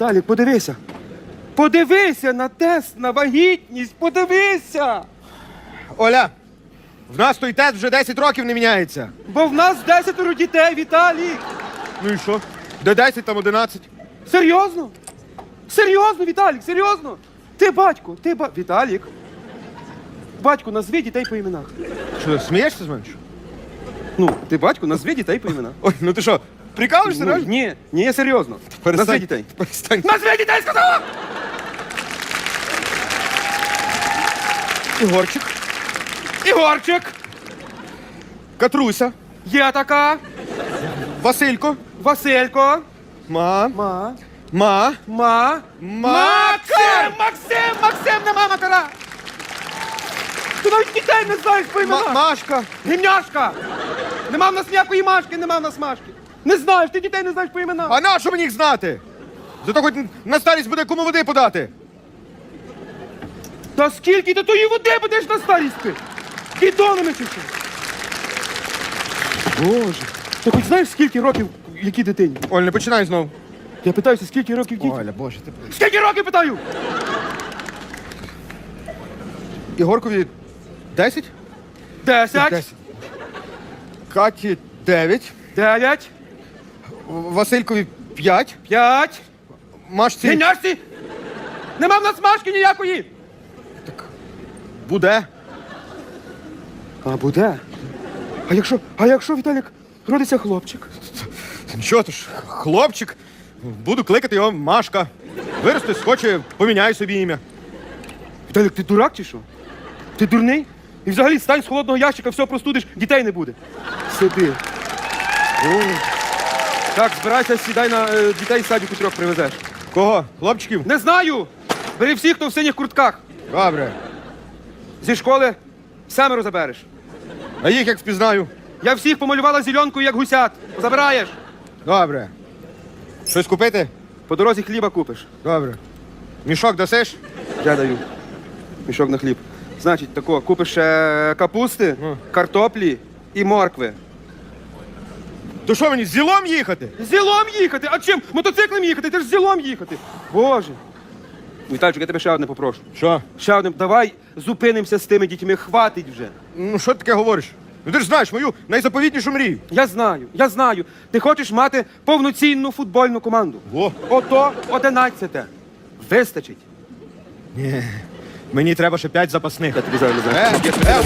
Віталік, подивися. Подивися на тест на вагітність, подивися. Оля, в нас той тест вже 10 років не міняється. Бо в нас 10 дітей, Віталік. Ну і що? Де 10, там 11. Серйозно? Серйозно, Віталік, серйозно? Ти батько, ти ба... Віталік. Батько, назви дітей по іменах. Що, смієшся з мене? що? Ну, ти батько, назви дітей по іменах. Ой, ну ти що, прикалуєшся, Ну, реально? ні, ні, я серйозно. Назви дітей. Перестань. Назви дітей, сказала! Ігорчик, Ігорчик, Катруся, є така, Василько, Василько, ма, ма, ма, ма, Максим! Максим! Максим, нема макара! Ти навіть дітей не знаєш по іменах! Машка. Гімняшка! Нема в нас ніякої машки, нема в нас машки! Не знаєш, ти дітей не знаєш по іменах! А на що мені їх знати? Зато хоч на старість буде кому води подати. Та скільки ти тої води будеш на старість пити? Бідонами чи що? Боже. Ти хоч знаєш, скільки років якій дитині? Оль, не починай знов. Я питаюся, скільки років дітям? Оля, боже, ти. Скільки років питаю? Ігоркові 10? Десять, 10. Каті 9. дев'ять, Василькові 5. п'ять. Машці Гімняшці! Нема в нас машки ніякої! Так. буде. А буде? А якщо, а якщо Віталік родиться хлопчик? Нічого, то ж, хлопчик. Буду кликати його Машка. Виросте, схоче, поміняю собі ім'я. Віталік, ти дурак чи що? Ти дурний? І взагалі стань з холодного ящика, все простудиш, дітей не буде. Сиди. О. Так, збирайся, сідай на е, дітей з садіку трьох привезеш. Кого? Хлопчиків? Не знаю! Бери всіх, хто в синіх куртках. Добре. Зі школи семеро забереш. А їх як впізнаю? Я всіх помалювала зеленкою, як гусят. Забираєш. Добре. Щось купити? По дорозі хліба купиш. Добре. Мішок дасиш? Я даю. Мішок на хліб. Значить, тако, купиш ще капусти, Ну. картоплі і моркви. То що мені з зілом їхати? Зілом їхати! А чим? Мотоциклом їхати? Ти ж зілом їхати. Боже. Вітальчик, я тебе ще одне попрошу. Що? Ще одне, давай зупинимося з тими дітьми, хватить вже. Ну що ти таке говориш? Ну ти ж знаєш мою найзаповітнішу мрію. Я знаю, я знаю. Ти хочеш мати повноцінну футбольну команду. О. Ото одинадцяте. Вистачить. Ні. Мені треба ще п'ять запасних. Я тобі зараз. Е, е,